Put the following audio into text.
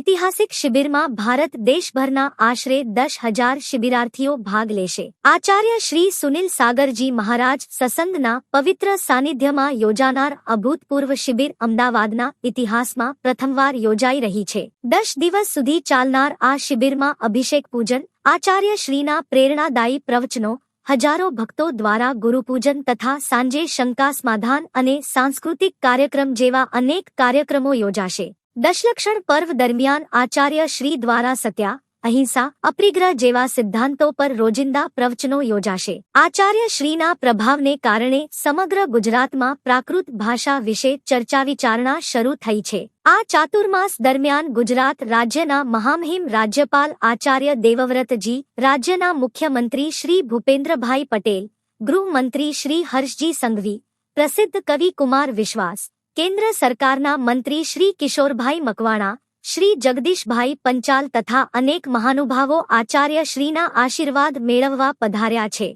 ઐતિહાસિક શિબિરમાં ભારત દેશભરના આશરે દસ હજાર શિબિરાર્થીઓ ભાગ લેશે. આચાર્ય શ્રી સુનિલ સાગરજી મહારાજ સસંગના પવિત્ર સાનિધ્યમાં યોજાનાર અભૂતપૂર્વ શિબિર અમદાવાદના ઇતિહાસમાં પ્રથમવાર યોજાઈ રહી છે. દસ દિવસ સુધી ચાલનાર આ શિબિરમાં અભિષેક પૂજન, આચાર્ય શ્રીના પ્રેરણાદાયી પ્રવચનો, હજારો ભક્તો દ્વારા ગુરુપૂજન તથા સાંજે શંકા સમાધાન અને સાંસ્કૃતિક કાર્યક્રમ જેવા અનેક કાર્યક્રમો યોજાશે. દશલક્ષણ પર્વ દરમિયાન આચાર્ય શ્રી દ્વારા સત્યા, અહિંસા, અપ્રિગ્રહ જેવા સિદ્ધાંતો પર રોજિંદા પ્રવચનો યોજાશે. આચાર્ય શ્રીના પ્રભાવને કારણે સમગ્ર ગુજરાતમાં પ્રાકૃત ભાષા વિશે ચર્ચા વિચારણા શરૂ થઈ છે. આ ચાતુર્માસ દરમિયાન ગુજરાત રાજ્યના મહામહિમ રાજ્યપાલ આચાર્ય દેવવ્રતજી, રાજ્યના મુખ્યમંત્રી શ્રી ભૂપેન્દ્રભાઈ પટેલ, ગૃહમંત્રી શ્રી હર્ષજી સંઘવી, પ્રસિદ્ધ કવિ કુમાર વિશ્વાસ કેન્દ્ર સરકારના મંત્રી શ્રી કિશોરભાઈ મકવાણા, શ્રી જગદીશભાઈ પંચાલ તથા અનેક મહાનુભાવો આચાર્ય શ્રીના આશીર્વાદ મેળવવા પધાર્યા છે.